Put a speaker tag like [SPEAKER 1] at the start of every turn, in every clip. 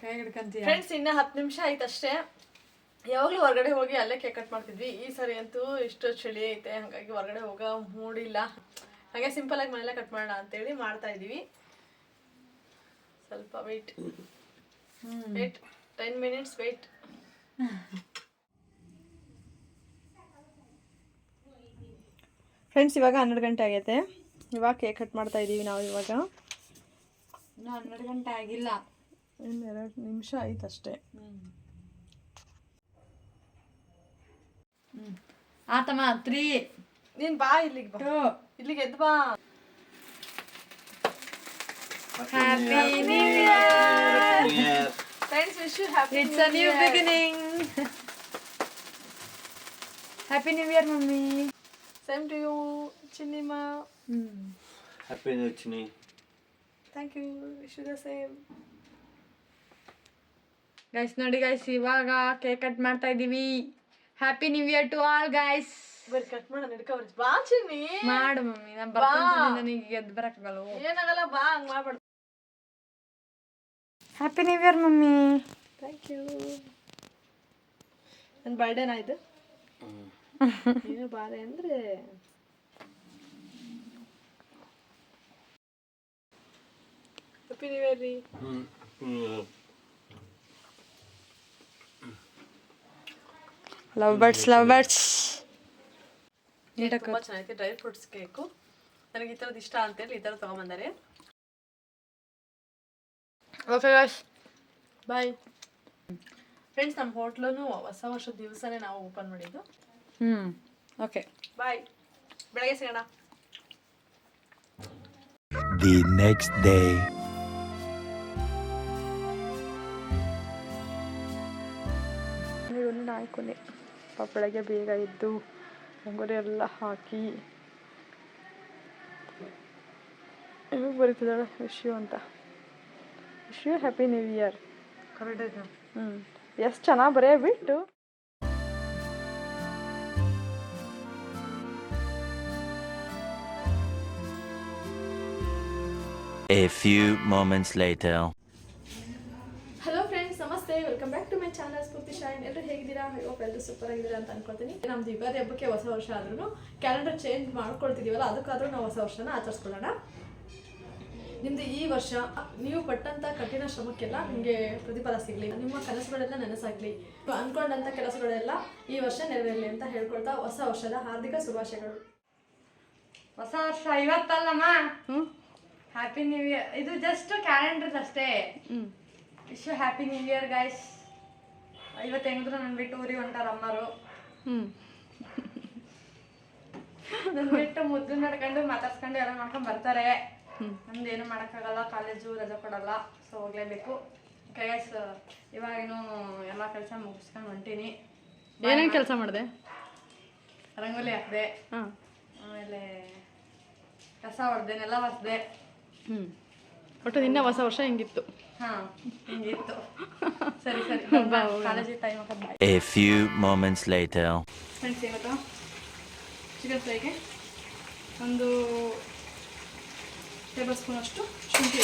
[SPEAKER 1] ಕೈ ಹಿಡ್ಕಂತೀಯ
[SPEAKER 2] ಫ್ರೆಂಡ್ಸ್ ಇನ್ನ ಹತ್ತು ನಿಮಿಷ ಆಯ್ತು ಅಷ್ಟೇ ಯಾವಾಗಲೂ ಹೊರಗಡೆ ಹೋಗಿ ಅಲ್ಲೇ ಕೇಕ್ ಕಟ್ ಮಾಡ್ತಿದ್ವಿ. ಈ ಸರಿ ಅಂತೂ ಇಷ್ಟು ಚಳಿ ಐತೆ ಹಾಗಾಗಿ ಹೊರಗಡೆ ಹೋಗೋ ಮೂಡಿಲ್ಲ. ಹಾಗೆ ಸಿಂಪಲ್ ಆಗಿ ಮನೆಯಲ್ಲೇ ಕಟ್ ಮಾಡೋಣ ಅಂತೇಳಿ ಮಾಡ್ತಾ ಇದೀವಿ ಸ್ವಲ್ಪ wait wait ten minutes wait friends ಇವಾಗ ಹನ್ನೆರಡು ಗಂಟೆ ಆಗೈತೆ. ಇವಾಗ ಕೇಕ್ ಕಟ್ ಮಾಡ್ತಾ ಇದ್ದೀವಿ ನಾವು ಇವಾಗ.
[SPEAKER 1] ಇನ್ನು ಹನ್ನೆರಡು ಗಂಟೆ ಆಗಿಲ್ಲ.
[SPEAKER 2] ಇನ್ನೆರಡು ನಿಮಿಷ ಆಯ್ತು ಅಷ್ಟೇ
[SPEAKER 1] ಆತಮ್ಮ ತ್ರೀ.
[SPEAKER 2] ನೀನ್ ಬಾ ಇಲ್ಲಿಗೆ ಬಾ.
[SPEAKER 1] ಟು.
[SPEAKER 2] ಇಲ್ಲಿಗೆ ಎದ್ದು ಬಾ.
[SPEAKER 1] Happy new year
[SPEAKER 2] friends wish you happy
[SPEAKER 1] it's a new beginning happy new year mummy
[SPEAKER 2] same to you ಚಿನ್ನಿಮಾ
[SPEAKER 3] Happy New Year.
[SPEAKER 2] Thank you wish you the same
[SPEAKER 1] guys ನೋಡಿ ಗೈಸ್ ಇವಾಗ cake cut ಮಾಡ್ತಾ ಇದೀವಿ. Happy new year to all guys
[SPEAKER 2] ಬರೀ cut ಮಾಡೋಣ ಹಿಡ್ಕೊಬ್ರಿ ಬಾ ಚಿನ್ನಿ.
[SPEAKER 1] ಮಾಡು mummy ನಾನು ಬರ್ತೀನಿ ನನಗೆ ಎದ್ದು ಬರಕ್ಕಾಗಲ್ಲ
[SPEAKER 2] ಏನಾಗಲ್ಲ ಬಾ ಹಂಗ್ ಮಾಡ್ಬೇಡ.
[SPEAKER 1] Happy new year mummy.
[SPEAKER 2] Thank you ನನ್ನ ಬರ್ಡೇನ ಇದು? ನೀನು ಬಾರೆ ಅಂದ್ರೆ. ಹ್ಯಾಪಿ ನ್ಯೂ ಇಯರ್ ರೀ.
[SPEAKER 1] ಲವ್ ಬರ್ಡ್ಸ್ ಲವ್ ಬರ್ಡ್ಸ್
[SPEAKER 2] ತುಂಬ ಚೆನ್ನಾಗಿದೆ. ಡ್ರೈ ಫ್ರೂಟ್ಸ್ ಕೇಕು ನನಗೆ ಈ ಥರದ್ದು ಇಷ್ಟ ಅಂತೇಳಿ ಈ ಥರ ತೊಗೊಂಬಂದರೆ.
[SPEAKER 1] ಓಕೆ ಗೈಸ್
[SPEAKER 2] ಬಾಯ್ ಫ್ರೆಂಡ್ಸ್ ನಮ್ಮ ಹೋಟ್ಲೂ ಹೊಸ ವರ್ಷದ ದಿವಸನೇ ನಾವು ಓಪನ್ ಮಾಡಿದ್ದು.
[SPEAKER 1] ಹ್ಞೂ ಓಕೆ
[SPEAKER 2] ಬಾಯ್ ಬೆಳಗ್ಗೆ ಸಿಗೋಣ.
[SPEAKER 4] The next day.
[SPEAKER 2] ನಾಲ್ಕುನೆ ಪಾಪ ಬೆಳಗ್ಗೆ ಬೇಗ ಎದ್ದು ರಂಗೋಲಿ ಎಲ್ಲ ಹಾಕಿ ಇವಾಗ ಬರೀತಿದ್ದಾಳೆ ವಿಶ್ ಯು ಅಂತ. Wish you happy new year
[SPEAKER 1] correct
[SPEAKER 2] ಹ್ಞೂ ಎಷ್ಟು ಚೆನ್ನಾಗಿ ಬರೇ ಬಿಟ್ಟು.
[SPEAKER 4] A few moments later.
[SPEAKER 2] Channel Spoorthi Shine ಎಲ್ಲರೂ ಹೇಗಿದ್ದೀರಾ? ಹೋಪ್ ಎಲ್ಲರೂ ಸೂಪರ್ ಆಗಿದ್ದೀರಾ ಅಂತ ಅನ್ಕೊಳ್ತೀನಿ. ನಮ್ದು ಯುಗಾದಿ ಹಬ್ಬಕ್ಕೆ ಹೊಸ ವರ್ಷ ಆದ್ರೂ ಕ್ಯಾಲೆಂಡರ್ ಚೇಂಜ್ ಮಾಡ್ಕೊಳ್ತಿದೀವಲ್ಲ ಅದಕ್ಕಾದ್ರೂ ನಾವು ಹೊಸ ವರ್ಷನ ಆಚರಿಸ್ಕೊಳ್ಳೋಣ. ನಿಮ್ದು ಈ ವರ್ಷ ನೀವು ಪಟ್ಟಂತ ಕಠಿಣ ಶ್ರಮಕ್ಕೆಲ್ಲ ನಿಮಗೆ ಪ್ರತಿಫಲ ಸಿಗಲಿ. ನಿಮ್ಮ ಕನಸುಗಳೆಲ್ಲ ನನಸಾಗ್ಲಿ. ಅನ್ಕೊಂಡಂಥ ಅನ್ಕೊಂಡಂತ ಕೆಲಸಗಳೆಲ್ಲ ಈ ವರ್ಷ ನೆರವೇರಲಿ ಅಂತ ಹೇಳ್ಕೊಳ್ತಾ ಹೊಸ ವರ್ಷದ ಹಾರ್ದಿಕ ಶುಭಾಶಯಗಳು.
[SPEAKER 1] ಹೊಸ ವರ್ಷ ಇವತ್ತಲ್ಲಮ್ಮ? ಹ್ಯಾಪಿ ನ್ಯೂ ಇಯರ್ ಇದು ಜಸ್ಟ್ ಕ್ಯಾಲೆಂಡರ್ ಅಷ್ಟೇ. Wish happy new year guys ಇವತ್ತು ಹೆಂಗಿದ್ರು ನನ್ನ ಬಿಟ್ಟು ಊರಿಗೆ ಹೊಂಟಾರ ಅಮ್ಮರು. ನನ್ನ ಬಿಟ್ಟು ಮುದ್ದು ನಡ್ಕೊಂಡು ಮಾತಾಡ್ಸ್ಕೊಂಡು ಎಲ್ಲ ಮಾಡ್ಕೊಂಡು ಬರ್ತಾರೆ. ನಮ್ದು ಏನು ಮಾಡೋಕ್ಕಾಗಲ್ಲ ಕಾಲೇಜು ರಜೆ ಕೊಡಲ್ಲ ಸೊ ಹೋಗ್ಲೇಬೇಕು. ಗೈಸ್ ಇವಾಗೇನು ಎಲ್ಲ ಕೆಲಸ ಮುಗಿಸ್ಕೊಂಡು ಹೊಂಟೀನಿ.
[SPEAKER 2] ಏನೇನು ಕೆಲಸ ಮಾಡಿದೆ?
[SPEAKER 1] ರಂಗೋಲಿ ಹಾಕಿದೆ. ಆಮೇಲೆ ಕಸ ಹೊಡೆದೆ ನೆಲ ಒರೆಸ್ದೆ
[SPEAKER 2] ಹ್ಞೂ ಒಟ್ಟು ನಿನ್ನೆ ಹೊಸ ವರ್ಷ ಹಿಂಗಿತ್ತು?
[SPEAKER 1] ಸರಿ ಸರಿ college time
[SPEAKER 4] A few moments later.
[SPEAKER 1] Friends ಇವತ್ತು? ಚಿಕನ್ ಫ್ರೈಗೆ ಒಂದು ಟೇಬಲ್ ಸ್ಪೂನ್ ಅಷ್ಟು ಶುಂಠಿ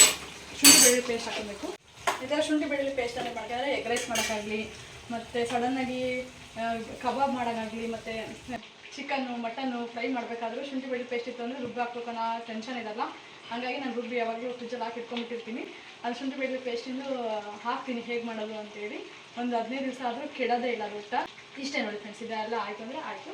[SPEAKER 1] ಶುಂಠಿ ಬೆಳ್ಳುಳ್ಳಿ ಪೇಸ್ಟ್ ಹಾಕೋಬೇಕು ಈ ಥರ ಶುಂಠಿ ಬೆಳ್ಳುಳ್ಳಿ ಪೇಸ್ಟನ್ನು ಮಾಡ್ಕೊಂಡ್ರೆ ಎಗ್ ರೈಸ್ ಮಾಡೋಕ್ಕಾಗಲಿ ಮತ್ತು ಸಡನ್ನಾಗಿ ಕಬಾಬ್ ಮಾಡೋಕ್ಕಾಗಲಿ ಮತ್ತು ಚಿಕನ್ನು ಮಟನ್ನು ಫ್ರೈ ಮಾಡಬೇಕಾದ್ರೂ ಶುಂಠಿ ಬೆಳ್ಳುಳ್ಳಿ ಪೇಸ್ಟ್ ಇತ್ತು ಅಂದರೆ ರುಬ್ಬಿ ಹಾಕ್ಬೇಕು ಅನ್ನೋ ಟೆನ್ಷನ್ ಇರಲ್ಲ. ಹಾಗಾಗಿ ನಾನು ರುಬ್ಬಿ ಯಾವಾಗಲೂ ಫ್ರಿಜ್ಜಲ್ಲಿ ಹಾಕಿ ಇಟ್ಕೊಂಡ್ಬಿಟ್ಟಿರ್ತೀನಿ ಅದು ಶುಂಠಿ ಬೆಳ್ಳುಳ್ಳಿ ಪೇಸ್ಟಿಂದು ಹಾಕ್ತೀನಿ. ಹೇಗೆ ಮಾಡೋದು ಅಂತೇಳಿ. ಒಂದು ಹದಿನೈದು ದಿವಸ ಆದರೂ ಕೆಡೋದೇ ಇಲ್ಲ ಊಟ ಇಷ್ಟೇ ನೋಡಿ ಫ್ರೆಂಡ್ಸ್ ಇದೆಲ್ಲ ಆಯಿತು ಅಂದರೆ ಆಯಿತು.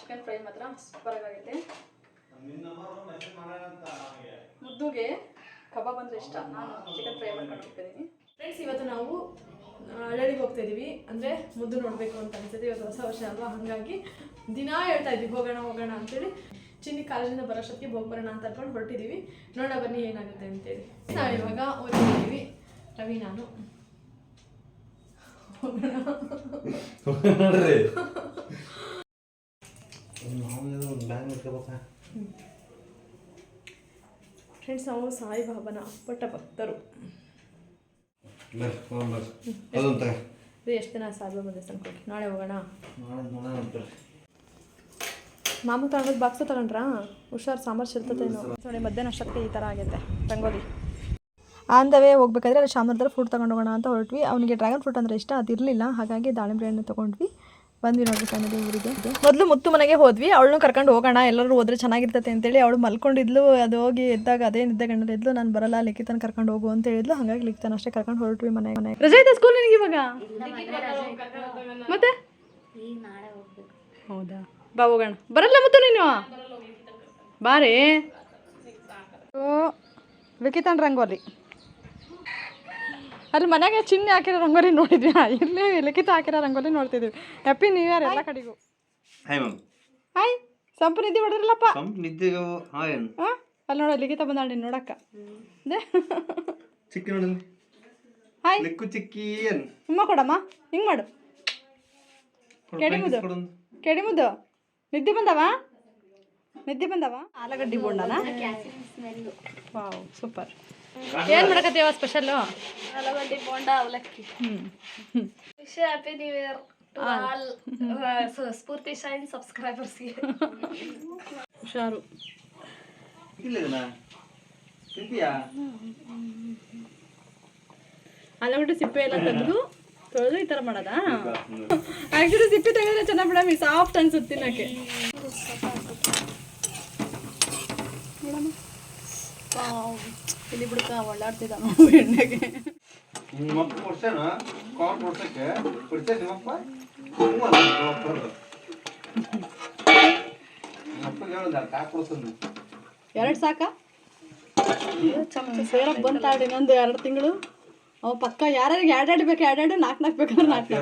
[SPEAKER 1] ಚಿಕನ್ ಫ್ರೈ ಮಾತ್ರ ಸೂಪರಾಗೈತೆ ಮುದ್ದುಗೆ ಕಬಾಬ್ ಅಂದರೆ ಇಷ್ಟ. ನಾನು ಚಿಕನ್ ಫ್ರೈ ಮಾಡ್ಕೊಂಡು ಹೋಗ್ತಿದ್ದೀನಿ. ಫ್ರೆಂಡ್ಸ್ ಇವತ್ತು ನಾವು ಹಳ್ಳಿಗೆ ಹೋಗ್ತಾ ಇದೀವಿ. ಅಂದರೆ ಮುದ್ದು ನೋಡಬೇಕು ಅಂತ ಅನ್ಸುತ್ತೆ. ಇವತ್ತು ಹೊಸ ವರ್ಷ ಅಲ್ವಾ? ಹಾಗಾಗಿ ದಿನಾ ಹೇಳ್ತಾ ಇದ್ವಿ. ಹೋಗೋಣ ಹೋಗೋಣ ಅಂತೇಳಿ. ಚಿನ್ನಿ ಕಾಲೇಜಿಂದ ಬರೋಷ್ಟೊತ್ತಿಗೆ ಹೋಗಿ ಬರೋಣ ಅಂತ ಅನ್ಕೊಂಡು ಹೊರಟಿದ್ದೀವಿ ನೋಡೋಣ ಬನ್ನಿ ಏನಾಗುತ್ತೆ ಅಂತೇಳಿ. ನಾವು ಇವಾಗ ಹೊರಟಿದ್ದೀವಿ ರವಿ ನಾನು.
[SPEAKER 2] ಫ್ರೆಂಡ್ಸ್ ನಾವು ಸಾಯಿಬಾಬನ ಅಪ್ಪಟ ಭಕ್ತರು
[SPEAKER 3] ಬರ್ರಿ ಹೋಗೋಣ ಬರ್ರಿ ಅದೊಂದು ತಗ
[SPEAKER 2] ಇದು ಎಷ್ಟು ದಿನ ದೇವಸ್ಥಾನಕ್ಕೆ ಹೋಗಿ ನಾಳೆ ಹೋಗೋಣ? ಮಾಮೂಲು ತಗೊಂಡು ಬಾಕ್ಸ್ ತಗೊಂಡ್ರಾ? ಹುಷಾರು ಸಾಂಬಾರು ಸಿರ್ತತೆ ನೋಡಿ ಮಧ್ಯಾಹ್ನ ಶಕ್ತಿ ಈ ಥರ ಆಗೈತೆ. ರಂಗೋಲಿ. ಆಂದವೇ ಹೋಗ್ಬೇಕಾದ್ರೆ ಅಲ್ಲಿ ಶಾಮರ್ದಲ್ಲಿ ಫ್ರೂಟ್ ತೊಗೊಂಡು ಹೋಗೋಣ ಅಂತ ಹೊರಟ್ವಿ. ಅವನಿಗೆ ಡ್ರ್ಯಾಗನ್ ಫ್ರೂಟ್ ಅಂದರೆ ಇಷ್ಟ ಅದಿರಲಿಲ್ಲ. ಹಾಗಾಗಿ ದಾಳಿಂಬೆ ಹಣ್ಣು ತೊಗೊಂಡ್ವಿ. ಬಂದ್ವಿ ನೋಡ್ರಿ ಫ್ಯಾಮಿಲಿ ಊರಿಗೆ ಮೊದಲು ಮುತ್ತು ಮನೆಗೆ ಹೋದ್ವಿ ಅವಳನ್ನು ಕರ್ಕೊಂಡು ಹೋಗೋಣ ಎಲ್ಲರೂ ಹೋದ್ರೆ ಚೆನ್ನಾಗಿರ್ತೈತೆ ಅಂತೇಳಿ ಅವಳು ಮಲ್ಕೊಂಡಿದ್ಲು ಅದು ಹೋಗಿ ಎದ್ದಾಗ ಅದೇ ನಿದ್ದೆ ಗಂಡಲ್ಲಿ ಇದ್ಲು ನಾನು ಬರಲ್ಲ ಲಿಖಿತನ ಕರ್ಕೊಂಡು ಹೋಗು ಅಂತ ಹೇಳಿದ್ಲು ಹಾಗಾಗಿ ಲಿಖಿತನ ಅಷ್ಟೇ ಕರ್ಕೊಂಡು ಹೊರಟ್ವಿ ಮನೆ ಮನೆ ರಜೆ ಇದೆ ಸ್ಕೂಲ್ ನಿನಗೆ ಇವಾಗ? ಮತ್ತೆ? ಹೌದಾ? ಬಾ ಹೋಗೋಣ. ಬರಲ್ಲ ಮುತ್ತು ನೀನು? ಬಾರೇ ಓ ಲಿಖಿತನ್ ರಂಗೋಲಿ. ಅಲ್ಲಿ ಮನೆಗೆ ಚಿನ್ನೆ ಹಾಕಿರೋ ರಂಗೋಲಿ ನೋಡಿದ್ವಿ ಇಲ್ಲಿ ಲಿಖಿತ ಹಾಕಿರೋ ರಂಗೋಲಿ ನೋಡ್ತಿದ್ವಿ. ಹ್ಯಾಪಿ ನ್ಯೂ ಇಯರ್ ಎಲ್ಲ ಕಡೆಗೂ.
[SPEAKER 3] ಹಾಯ್ ಮ್ಯಾಮ್
[SPEAKER 2] ಹಾಯ್ ಸಂಪು ನಿದ್ದೆ ಹೊಡೆದ್ರಲ್ಲಪ್ಪ
[SPEAKER 3] ಸಂಪ್ ಹಾಯ್
[SPEAKER 2] ಹಾಂ ಅಲ್ಲಿ ನೋಡ ಲಿಖಿತ ಬಂದಾಳ ನೀನು ನೋಡಕ್ಕ. ದೇ.
[SPEAKER 3] ಚಿಕ್ಕಿ ನೋಡಲಿ
[SPEAKER 2] ಹಾಯ್
[SPEAKER 3] ಲಿಕ್ಕು ಚಿಕ್ಕಿ ಅನ್
[SPEAKER 2] ಸುಮ್ಮ ಕೊಡಮ್ಮ ಹಿಂಗೆ ಮಾಡು. ಕೆಡಿಮುದು ಕೆಡಿಮುದು ನಿದ್ದೆ ಬಂದವ? ನಿದ್ದೆ ಬಂದವ? ಆಲಗಡ್ಡಿ ಬೋಂಡನ? ವಾವ್ ಸೂಪರ್ ಏನು ಮಾಡಕತ್ತೀವ ಸ್ಪೆಷಲ್ಲು
[SPEAKER 5] ಆಲೂಗಡ್ಡೆ ಬೋಂಡ ಅವಲಕ್ಕಿ.
[SPEAKER 2] ಹ್ಞೂ
[SPEAKER 5] wish happy new year to all Spoorthi Shine ಸಬ್ಸ್ಕ್ರೈಬರ್ಸ್ಗೆ
[SPEAKER 2] ಹುಷಾರು. ಆಲೂಗಡ್ಡೆ ಸಿಪ್ಪೆ ಎಲ್ಲ ತೆಗೆದು ತೊಳೆದು ಈ ಥರ ಮಾಡೋದಾ? ಆ್ಯಕ್ಚುಲಿ ಸಿಪ್ಪೆ ತೆಗೆದ್ರೆ ಚೆನ್ನಾಗಿ ಬಿಡಮ್ಮಿ ಸಾಫ್ಟ್ ಅನ್ಸುತ್ತೆ ತಿನ್ನಕ್ಕೆ. ಇಲ್ಲಿ ಬಿಡ್ಕ ಒಳ್ಳಾಡ್ತಿದ್ದ ಎಣ್ಣೆಗೆ
[SPEAKER 3] ನಿಮ್ಮಪ್ಪ ಕೊಡ್ಸೇನ ಕೊಡ್ಸಕ್ಕೆ? ಕೊಡ್ಸೇ
[SPEAKER 2] ಎರಡು ಸಾಕ? ಸೇರಪ್ ಬಂತಾಡಿ ಇನ್ನೊಂದು ಎರಡು ತಿಂಗಳು. ಅವ ಪಕ್ಕ ಯಾರ್ಯಾರಿಗೆ ಎರಡೆರಡು ಬೇಕು ಎರಡೆರಡು ನಾಲ್ಕು ನಾಲ್ಕು ಬೇಕಾದ್ರೆ ನಾಲ್ಕು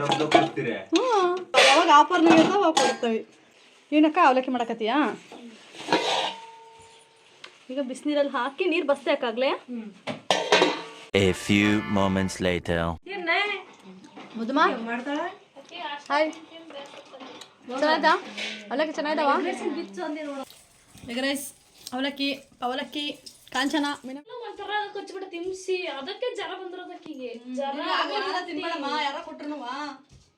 [SPEAKER 2] ಹ್ಞೂ ಯಾವಾಗ ಆಫರ್ನಾಗ ಇರ್ತಾವ ಅವಾಗ ಕೊಡ್ತೇವೆ. ಏನಕ್ಕ ಅವಲಕ್ಕಿ ಮಾಡಕತ್ತೀಯಾ? ಈಗ ಬಿಸಿನೀರಲ್ಲಿ ಹಾಕಿ ನೀರು
[SPEAKER 4] moments later.
[SPEAKER 2] ಮುದುಮ? ಹಾಯ್ ಚೆನ್ನಾಯ್ತಾ ಅವಲಕ್ಕಿ ಚೆನ್ನಾಗಿದಾವ ಎಗ್ ರೈಸ್ ಅವಲಕ್ಕಿ ಅವಲಕ್ಕಿ ಕಾಂಚನ ಮೀನು
[SPEAKER 5] ಒಂಥರ ಕೊಚ್ಬಿಟ್ಟು ತಿನ್ಸಿ. ಅದಕ್ಕೆ ಜರ ಬಂದಿರೋದಕ್ಕಿಗೆ ಜರ
[SPEAKER 2] ಯಾರೋ ಕೊಟ್ರು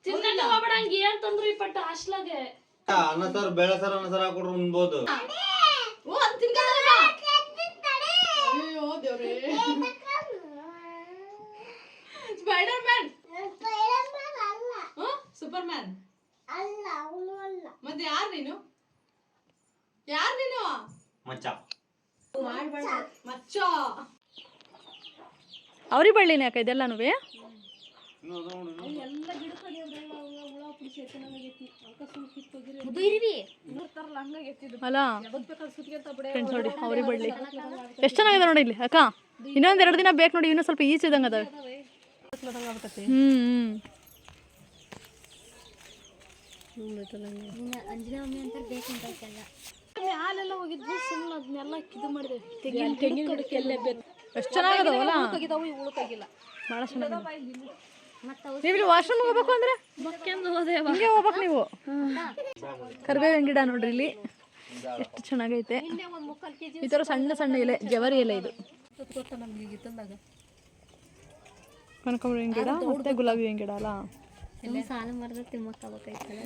[SPEAKER 5] ತಿನ್ನಕ್ಕೆ ಹೋಗ್ಬೇಡ ಹಂಗೆ ಏನ್ ತಂದ್ರು ಈ ಪಟ್ಟ ಹಾಸ್ಲಾಗೆ
[SPEAKER 3] ಅನ್ನ ಸರ್ ಬೇಳೆ ಸರ್ ಅನ್ನ ಸರ್ ಹಾಕೊಡ್ರು ಉಣ್ಬೋದು.
[SPEAKER 2] ಅಯ್ಯೋ ದೇವ್ರೇ ಸ್ಪೈಡರ್ ಮ್ಯಾನ್ ಸೂಪರ್ ಮ್ಯಾನ್ ಮತ್ತೆ ಯಾರು ನೀನು? ಯಾರು ನೀನು?
[SPEAKER 3] ಮಚ್ಚ.
[SPEAKER 2] ಮಚ್ಚ. ಅವ್ರಿ ಬಳ್ಳಿನ ಅಕ್ಕ ಇದೆಲ್ಲನೂ ಅಲ್ಲ. ನೋಡಿ ಅವ್ರಿ ಬಳ್ಳಿ ಎಷ್ಟು ಚೆನ್ನಾಗಿದೆ ನೋಡಿ ಇಲ್ಲಿ ಅಕ್ಕ. ಇನ್ನೊಂದು ಎರಡು ದಿನ ಬೇಕು ನೋಡಿ ಇನ್ನೂ ಸ್ವಲ್ಪ ಈಚೆ ಇದಂಗೆ ಅದಾವೆ. ಹ್ಮ್
[SPEAKER 5] ಮ್ಯಾಲೆಲ್ಲ ಹೋಗಿದ್ವಿ ಸುಮ್ಮನೆ ಅದನ್ನೆಲ್ಲ ಇದು ಮಾಡಿದೆ ತೆಂಗಿನ ತೆಂಗಿನ ಗಿಡಕ್ಕೆ ಎಲ್ಲೇ ಬೇಕು
[SPEAKER 2] ಎಷ್ಟು ಚೆನ್ನಾಗದವಲ್ಲ ಭಾಳ ಚೆನ್ನಾಗಿದೆ ನೀವು ಇಲ್ಲಿ ವಾಶ್ರೂಮ್ ಹೋಗ್ಬೇಕು ಅಂದ್ರೆ? ಹಿಂಗೆ ಹೋಗ್ಬೇಕು ನೀವು. ಕರ್ಬೇವಿನ ಗಿಡ ನೋಡ್ರಿ ಇಲ್ಲಿ. ಎಷ್ಟು ಚೆನ್ನಾಗೈತೆ. ಈ ಥರ ಸಣ್ಣ ಸಣ್ಣ ಎಲೆ ಜವರಿ ಎಲೆ ಇದು. ಕನಕಾಂಬರಿ ಗಿಡ ಮತ್ತೆ ಗುಲಾಬಿ ಹೂವಿನ ಗಿಡ ಅಲ್ಲ?
[SPEAKER 5] ಸಾಲ ಮರದ ತಿಮ್ಮಕ್ಕಾಗಬೇಕೈತಲ್ಲ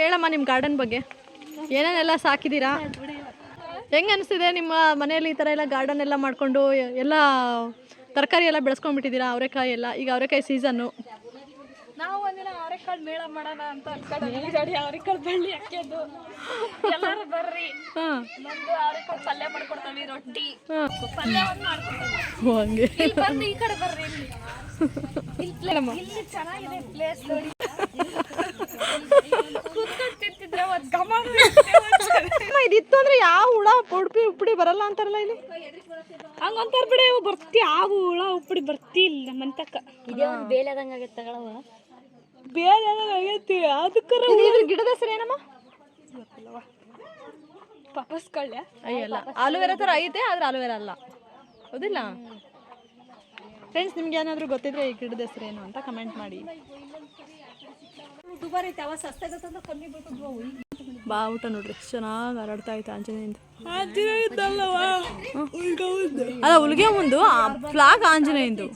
[SPEAKER 2] ಹೇಳಮ್ಮ ನಿಮ್ಮ ಗಾರ್ಡನ್ ಬಗ್ಗೆ. ಏನೇನೆಲ್ಲ ಸಾಕಿದೀರಾ? ಹೆಂಗ ಅನಿಸ್ತಿದೆ ನಿಮ್ಮ ಮನೆಯಲ್ಲಿ ಈ ಥರ ಎಲ್ಲ ಗಾರ್ಡನ್ ಎಲ್ಲ ಮಾಡ್ಕೊಂಡು ಎಲ್ಲ ತರಕಾರಿ ಎಲ್ಲ ಬೆಳೆಸ್ಕೊಂಡ್ಬಿಟ್ಟಿದ್ದೀರಾ? ಅವರೆಕಾಯಿ ಎಲ್ಲ? ಈಗ ಅವರೆಕಾಯಿ ಸೀಸನ್ನು
[SPEAKER 5] ನಾವು ಒಂದಿನ ಅವರೆಕಾಳು ಮೇಳ ಮಾಡೋಣ ಅಂತ ಅನ್ಕೊಂಡು ಅವರೆಕಾಳು ಬಳ್ಳಿ ಹಾಕ್ಯದು ಎಲ್ಲರೂ ಬರ್ರಿ. ಬಂದು ಅವರೆಕಾಳು ಪಲ್ಯ ಮಾಡ್ಕೊಡ್ತೀವಿ ರೊಟ್ಟಿ. ಪಲ್ಯ ಒಂದು ಮಾಡ್ಕೊಡ್ತೀವಿ.
[SPEAKER 2] ಹಂಗೆ.
[SPEAKER 5] ಬಂದು ಈ ಕಡೆ ಬರ್ರಿ ಇಲ್ಲಿ. ಚೆನ್ನಾಗಿದೆ ಪ್ಲೇಸ್ ನೋಡಿ. ಕುತ್ಕೊಂಡು ತಿಂತಿದ್ರೆ ಒಂದು ಗಮನ
[SPEAKER 2] ಇದಿತ್ತು ಅಂದ್ರೆ ಯಾವ ಹುಳ ಉಡುಪಿ ಉಪ್ಪಡಿ ಬರಲ್ಲ ಅಂತಾರಲ್ಲ ಇಲ್ಲಿ?
[SPEAKER 5] ಹಂಗಂತಾರ ಬಿಡಿ ಇವು ಬರ್ತಿ ಯಾವ ಹುಳ ಉಪ್ಪಡಿ ಬರ್ತಿ ಇಲ್ಲ ಮಂತಕ್ಕ. ಇದೇ ಒಂದು ಬೇಲೆದಂಗ ಆಗೈತೆ ತಗೊಳವ
[SPEAKER 2] ಬೇರೆ ಆಗೈತಿ ಅದಕ್ಕರ ಇದ್ರ ಗಿಡದ ಹೆಸರು ಏನಮ್ಮ?
[SPEAKER 5] ಪಪಸ್ಕೊಳ್ಳೆ
[SPEAKER 2] ಅಯ್ಯಲ್ಲ ಆಲೂವೆರಾ ಥರ ಐತೆ ಆದ್ರೆ ಆಲೂವೆರಾ ಅಲ್ಲ. ಹೌದಿಲ್ಲ? ಫ್ರೆಂಡ್ಸ್ ನಿಮ್ಗೆ ಏನಾದರೂ ಗೊತ್ತಿದ್ರೆ ಈ ಗಿಡದ ಹೆಸರು ಏನು ಅಂತ ಕಮೆಂಟ್ ಮಾಡಿ.
[SPEAKER 5] ದುಬಾರಿ ಐತೆ ಅವ ಸಸ್ತೆ ಕಮ್ಮಿ ಬೀಳ್ತದ್ವು ಅವು
[SPEAKER 2] ಬಾ ಊಟ ನೋಡ್ರಿ. ಚೆನ್ನಾಗಿ ಹರಡ್ತಾ ಐತೆ ಆಂಜನೇಯಿಂದ. ಅಲ್ಲ ಮುಂದು ಫ್ಲಾಗ್ ಆಂಜನೇಯಂದು.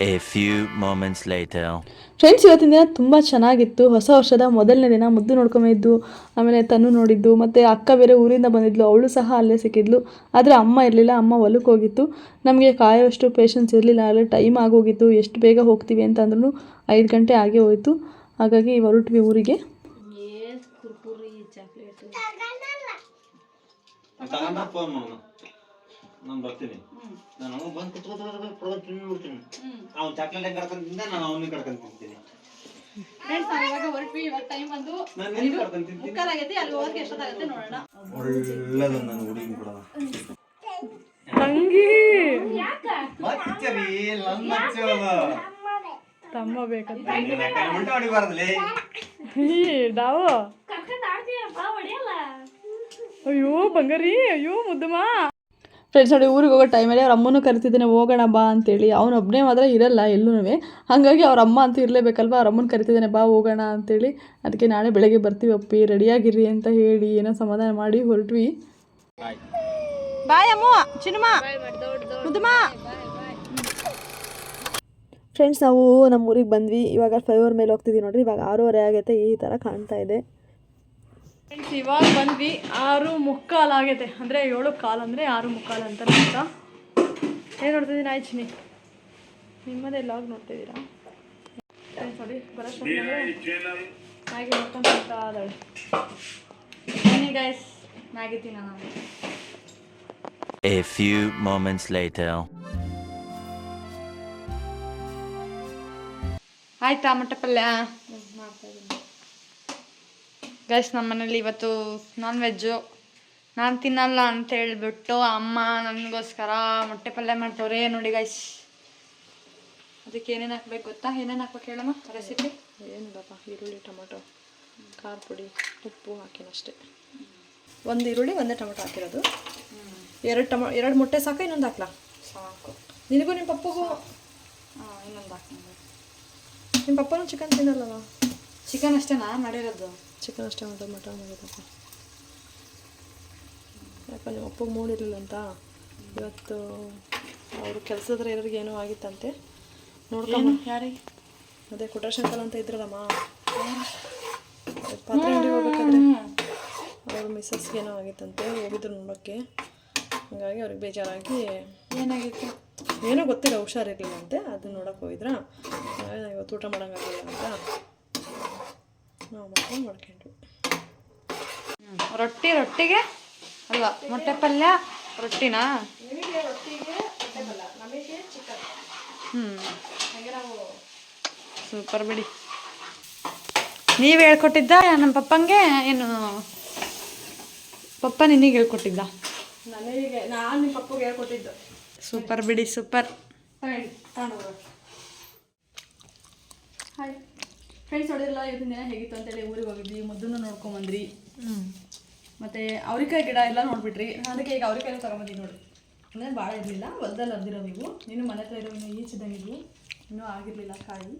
[SPEAKER 4] A few moments later.
[SPEAKER 2] Friends ಇವತ್ತಿನ ದಿನ ತುಂಬ ಚೆನ್ನಾಗಿತ್ತು. ಹೊಸ ವರ್ಷದ ಮೊದಲನೇ ದಿನ ಮುದ್ದು ನೋಡ್ಕೊಂಬಿದ್ದು ಆಮೇಲೆ ತನ್ನು ನೋಡಿದ್ದು ಮತ್ತು ಅಕ್ಕ ಬೇರೆ ಊರಿಂದ ಬಂದಿದ್ಲು ಅವಳು ಸಹ ಅಲ್ಲೇ ಸಿಕ್ಕಿದ್ಲು. ಆದರೆ ಅಮ್ಮ ಇರಲಿಲ್ಲ ಅಮ್ಮ ಹೊಲಕ್ಕೆ ಹೋಗಿತ್ತು. ನಮಗೆ ಕಾಯೋಷ್ಟು ಪೇಷನ್ಸ್ ಇರಲಿಲ್ಲ ಅಲ್ಲಿ ಟೈಮ್ ಆಗೋಗಿತ್ತು. ಎಷ್ಟು ಬೇಗ ಹೋಗ್ತೀವಿ ಅಂತಂದ್ರೂ ಐದು ಗಂಟೆ ಆಗೇ ಹೋಯಿತು. ಹಾಗಾಗಿ ಹೊರಟ್ವಿ ಊರಿಗೆ.
[SPEAKER 3] ತಗೊಂಡ ಫೋನ್ ಮಾಡೋಣ ನಾನು ಬರ್ತೀನಿ. ನಾನು ಬಂದು ಕುತ್ಕೊಂಡು ತಿಂದ್ಬಿಡ್ತೀನಿ ಅವ್ನು ಚಾಕ್ಲೇಟ್ ಹೆಂಗೆ ಕಡ್ಕೊಂಡು ತಿಂದ ನಾನು ಅವನಿಗೆ ಕಡ್ಕೊಂಡು ತಿಂತೀನಿ.
[SPEAKER 5] ಫ್ರೆಂಡ್ಸ್ ನಾವು ಇವಾಗ ಹೊರಟ್ವಿ ಇವಾಗ ಟೈಮ್ ಬಂದು
[SPEAKER 3] ನಾನು ನಿನ್ಗೆ ಕಡ್ಕೊಂಡು ತಿಂತೀನಿ.
[SPEAKER 5] ಮುಕ್ಕಾಲ್ ಆಗೈತಿ ಅಲ್ಲಿ ಹೋಗಿ ಎಷ್ಟೊತ್ತಾಗುತ್ತೆ ನೋಡೋಣ.
[SPEAKER 3] ಒಳ್ಳೇದು ನನ್ನ ಹುಡುಗಿ ಬಿಡೋಣ
[SPEAKER 2] ತಂಗಿ.
[SPEAKER 3] ಮಚ್ಚರಿ ನನ್ನ ಮಚ್ಚೋದು
[SPEAKER 2] ತಮ್ಮ ಬೇಕಂತ. ಡಾವು. ಅಯ್ಯೋ ಬಂಗಾರಿ ಅಯ್ಯೋ ಮುದ್ದಮ್ಮ. ಫ್ರೆಂಡ್ಸ್ ನೋಡಿ ಊರಿಗೆ ಹೋಗೋ ಟೈಮಲ್ಲಿ ಅವ್ರ ಅಮ್ಮನೂ ಕರಿತಿದ್ದಾನೆ ಹೋಗೋಣ ಬಾ ಅಂತೇಳಿ. ಅವನು ಒಬ್ಬನೇ ಮಾತ್ರ ಇರಲ್ಲ ಎಲ್ಲೂ ಹಾಗಾಗಿ ಅವ್ರ ಅಮ್ಮ ಅಂತೂ ಇರಲೇಬೇಕಲ್ವಾ? ಅವ್ರ ಅಮ್ಮನ ಕರಿತಿದ್ದಾನೆ ಬಾ ಹೋಗೋಣ ಅಂತೇಳಿ. ಅದಕ್ಕೆ ನಾಳೆ ಬೆಳಗ್ಗೆ ಬರ್ತೀವಿ ಅಪ್ಪಿ ರೆಡಿಯಾಗಿರ್ರಿ ಅಂತ ಹೇಳಿ ಏನೋ ಸಮಾಧಾನ ಮಾಡಿ ಹೊರಟ್ವಿ. ಬಾಯ್ ಅಮ್ಮ ಚಿನ್ನಮ್ಮ ಮುದ್ದಮ್ಮ. ಫ್ರೆಂಡ್ಸ್ ನಾವು ನಮ್ಮ ಊರಿಗೆ ಬಂದ್ವಿ. ಇವಾಗ ಫ್ಲೈಓವರ್ ಮೇಲೆ ಹೋಗ್ತಿದ್ವಿ ನೋಡ್ರಿ. ಇವಾಗ ಆರೂವರೆ ಆಗೈತೆ ಈ ಥರ ಕಾಣ್ತಾ ಇದೆ. ಫ್ರೆಂಡ್ಸ್ ಇವಾಗ ಬಂದ್ವಿ ಆರು ಮುಕ್ಕಾಲು ಆಗೈತೆ. ಅಂದರೆ ಏಳು ಕಾಲು ಅಂದರೆ ಆರು ಮುಕ್ಕಾಲು ಅಂತ ಅಂತ ಏನು ನೋಡ್ತಿದ್ದೀನಿ ಆಯ್ಚಿನಿ ನಿಮ್ಮದೇ ಲಾಗ್ ನೋಡ್ತಿದ್ದೀರಾ ನೋಡಿ ಮ್ಯಾಗಿ ನೋಡ್ಕೊಂಡು ತಿಂತಾ ಇದ್ದಾಳೆ ಬನ್ನಿ ಗೈಸ್ ಮ್ಯಾಗಿ ತಿನ್ನೋಣ.
[SPEAKER 4] A few moments later.
[SPEAKER 1] ಆಯ್ತಾ ಮಟ್ಟ ಪಲ್ಯ? ಗೈಸ್ ನಮ್ಮ ಮನೇಲಿ ಇವತ್ತು ನಾನ್ ವೆಜ್ಜು ನಾನು ತಿನ್ನಲ್ಲ ಅಂತ ಹೇಳ್ಬಿಟ್ಟು ಅಮ್ಮ ನನಗೋಸ್ಕರ ಮೊಟ್ಟೆ ಪಲ್ಯ ಮಾಡ್ತವ್ರೆ ನೋಡಿ ಗೈಸ್ ಅದಕ್ಕೆ ಏನೇನು ಹಾಕ್ಬೇಕು ಗೊತ್ತಾ? ಏನೇನು ಹಾಕ್ಬೇಕು ಹೇಳಮ್ಮ? ರೆಸಿಪಿ
[SPEAKER 2] ಏನಿಲ್ಲಪ್ಪ ಈರುಳ್ಳಿ ಟೊಮೊಟೊ ಖಾರ ಪುಡಿ ಉಪ್ಪು ಹಾಕಿನಷ್ಟೇ ಒಂದು ಈರುಳ್ಳಿ ಒಂದೇ ಟೊಮೊಟೊ ಹಾಕಿರೋದು. ಎರಡು ಟೊಮೊ ಎರಡು ಮೊಟ್ಟೆ ಸಾಕು ಇನ್ನೊಂದು ಹಾಕ್ಲಾ?
[SPEAKER 1] ಸಾಕು.
[SPEAKER 2] ನಿನಗೂ ನಿಮ್ಮ ಪಪ್ಪಗೂ?
[SPEAKER 1] ಹಾಂ ಇನ್ನೊಂದು ಹಾಕ್ತೀನಿ.
[SPEAKER 2] ನಿಮ್ಮ ಪಪ್ಪನೂ ಚಿಕನ್ ತಿನ್ನಲ್ಲವಾ?
[SPEAKER 1] ಚಿಕನ್ ಅಷ್ಟೇನಾ? ಮಾಡಿರೋದು?
[SPEAKER 2] ಚಿಕನ್ ಅಷ್ಟೇ ಮಾಡೋದು ಮಟನ್ ಮಾಡೋದಪ್ಪ ಯಾಕಂದರೆ ಅಪ್ಪಗೆ ಮೂಡಿರಲಿಲ್ಲ ಅಂತ. ಇವತ್ತು ಅವರು ಕೆಲಸದ್ರೆ ಇರೋರಿಗೆ ಏನೋ ಆಗಿತ್ತಂತೆ. ನೋಡ್ಕೊಂಡು
[SPEAKER 1] ಯಾರಿಗೆ?
[SPEAKER 2] ಅದೇ ಕುಟ್ರಶಂಕಲ್ ಅಂತ ಇದ್ರಲ್ಲಮ್ಮ. ಪಾತ್ರೆ ಅಂಗಡಿ ಹೋಗ್ಬೇಕಾದ್ರೆ. ಅವ್ರ ಮಿಸ್ಸಸ್ಗೆ ಏನೋ ಆಗಿತ್ತಂತೆ. ಹೋಗಿದ್ರು ನೋಡೋಕ್ಕೆ. ಹಾಗಾಗಿ ಅವ್ರಿಗೆ ಬೇಜಾರಾಗಿ
[SPEAKER 1] ಏನಾಗಿತ್ತು?
[SPEAKER 2] ಏನೋ ಗೊತ್ತಿಲ್ಲ ಹುಷಾರಿರಲಿಲ್ಲ ಅಂತೆ. ಅದನ್ನ ನೋಡೋಕೆ ಹೋಗಿದ್ರ. ಇವತ್ತು ಊಟ ಮಾಡೋಂಗಾಗಿಲ್ಲ ಅಂತ. ನಾವು ಮಾಡ್ಕೊಂಡು
[SPEAKER 1] ರೊಟ್ಟಿ ರೊಟ್ಟಿಗೆ ಅಲ್ಲ ಮೊಟ್ಟೆ ಪಲ್ಯ ರೊಟ್ಟಿನಾ? ಹ್ಞೂ ಸೂಪರ್ ಬಿಡಿ. ನೀವು ಹೇಳ್ಕೊಟ್ಟಿದ್ದ ನಮ್ಮ ಪಪ್ಪಂಗೆ ಏನು ಪಪ್ಪ ನಿನಗೆ ಹೇಳ್ಕೊಟ್ಟಿದ್ದ?
[SPEAKER 2] ನನಗೆ ನಾನು ನಿಮ್ಮ ಪಪ್ಪಗೆ ಹೇಳ್ಕೊಟ್ಟಿದ್ದು.
[SPEAKER 1] ಸೂಪರ್ ಬಿಡಿ ಸೂಪರ್
[SPEAKER 5] ಹಾಯ್ ಫ್ರೆಂಡ್ಸ್ ನೋಡಿರಲ್ಲ ಇವತ್ತಿನ ದಿನ ಹೇಗಿತ್ತು ಅಂತೇಳಿ ಊರಿಗೆ ಹೋಗಿದ್ವಿ ಮುದ್ದನ್ನು ನೋಡ್ಕೊಂಬಂದ್ರಿ ಮತ್ತೆ ಅವ್ರಿಕಾಯಿ ಗಿಡ ಎಲ್ಲ ನೋಡ್ಬಿಟ್ರಿ. ಅದಕ್ಕೆ ಈಗ ಅವ್ರಿಕಾಯಿ ತಗೊಂಬಂದಿ ನೋಡಿ. ಅಂದರೆ ಭಾಳ ಇರಲಿಲ್ಲ ಹೊಲ್ದಲ್ಲಿ ಅದಿರೋ ನೀವು. ನೀನು ಮನೆ ಹತ್ರ ಇರೋ ಇನ್ನೂ ಈಚಿದಂಗಿದ್ವು ಇನ್ನೂ ಆಗಿರಲಿಲ್ಲ ಕಾಯಿ.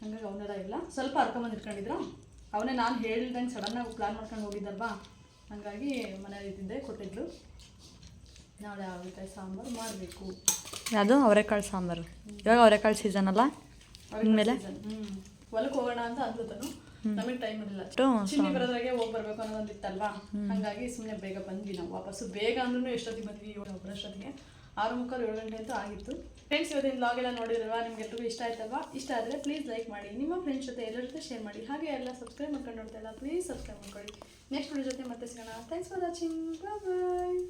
[SPEAKER 5] ಹಂಗಾಗಿ ಅವನ್ನೆಲ್ಲ ಇಲ್ಲ. ಸ್ವಲ್ಪ ಹರ್ಕೊಂಬಂದು ಇಟ್ಕೊಂಡಿದ್ರು? ಅವನೇ ನಾನು ಹೇಳ್ದಂಗೆ ಸಡನ್ನಾಗಿ ಪ್ಲ್ಯಾನ್ ಮಾಡ್ಕೊಂಡು ಹೋಗಿದ್ದಲ್ವಾ? ಹಾಗಾಗಿ ಮನೇಲಿ ಇದ್ದಿದ್ದೆ ಕೊಟ್ಟಿದ್ಲು. ನಾಳೆ ಅವ್ರಿಕಾಯಿ ಸಾಂಬಾರು ಮಾಡಬೇಕು.
[SPEAKER 1] ಯಾವುದು ಅವರೆಕಾಳು ಸಾಂಬಾರು. ಇವಾಗ ಅವರೆಕಾಳು ಸೀಸನ್ ಅಲ್ಲ? ಇನ್ಮೇಲೆ?
[SPEAKER 5] ಹೊಲಕ್ಕೆ ಹೋಗೋಣ ಅಂತ ಅಂದ್ಲು ನಮಗೆ ಟೈಮ್ ಇರಲಿಲ್ಲ. ಚಿನ್ನಿ ಬರೋದ್ರಾಗೆ ಹೋಗಿ ಬರ್ಬೇಕು ಅನ್ನೋದೊಂದು ಇತ್ತಲ್ವಾ ಹಂಗಾಗಿ ಸುಮ್ಮನೆ ಬೇಗ ಬಂದ್ವಿ ನಾವು ವಾಪಸ್ಸು. ಬೇಗ ಅಂದ್ರೂ ಎಷ್ಟೊತ್ತಿಗೆ ಬಂದ್ವಿ? ಒಬ್ಬರಷ್ಟೊತ್ತಿಗೆ ಆರು ಮುಕ್ಕಾಲು ಏಳು ಗಂಟೆ ಅಂತೂ ಆಗಿತ್ತು. ಫ್ರೆಂಡ್ಸ್ ಇವತ್ತಿನ ಲಾಗ್ ಎಲ್ಲ ನೋಡಿರಲ್ವಾ ನಿಮ್ಗೆಲ್ರಿಗೂ ಇಷ್ಟ ಆಯ್ತಲ್ವಾ? ಇಷ್ಟ ಆದರೆ ಪ್ಲೀಸ್ ಲೈಕ್ ಮಾಡಿ. ನಿಮ್ಮ ಫ್ರೆಂಡ್ಸ್ ಜೊತೆ ಎಲ್ಲರ ಜೊತೆ ಶೇರ್ ಮಾಡಿ. ಹಾಗೆ ಎಲ್ಲ ಸಬ್ಸ್ಕ್ರೈಬ್ ಮಾಡ್ಕೊಂಡು ನೋಡ್ತಾ ಇಲ್ಲ ಪ್ಲೀಸ್ ಸಬ್ಸ್ಕ್ರೈಬ್ ಮಾಡ್ಕೊಳ್ಳಿ. ನೆಕ್ಸ್ಟ್ ವಿಡಿಯೋ ಜೊತೆ ಮತ್ತೆ ಸಿಗೋಣ. Thanks for watching bye